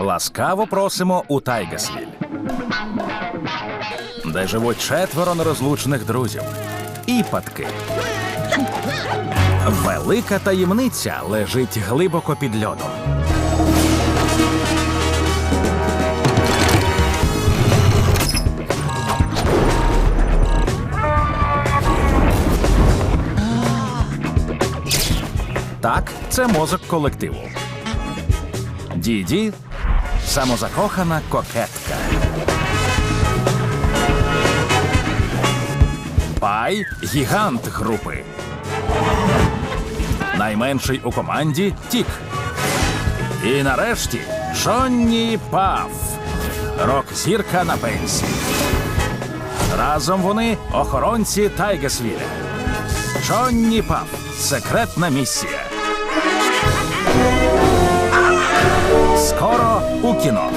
Ласкаво просимо у Тайгасвіль, де живуть четверо нерозлучних друзів. Іпадки. Велика таємниця лежить глибоко під льодом. Так, це мозок колективу. Діді самозакохана кокетка. Пай гігант групи. Найменший у команді Тік. І нарешті Джонні Паф. Рок-зірка на пенсії. Разом вони охоронці Тайгасвіля. Джонні Паф. Секретна місія. Кіно.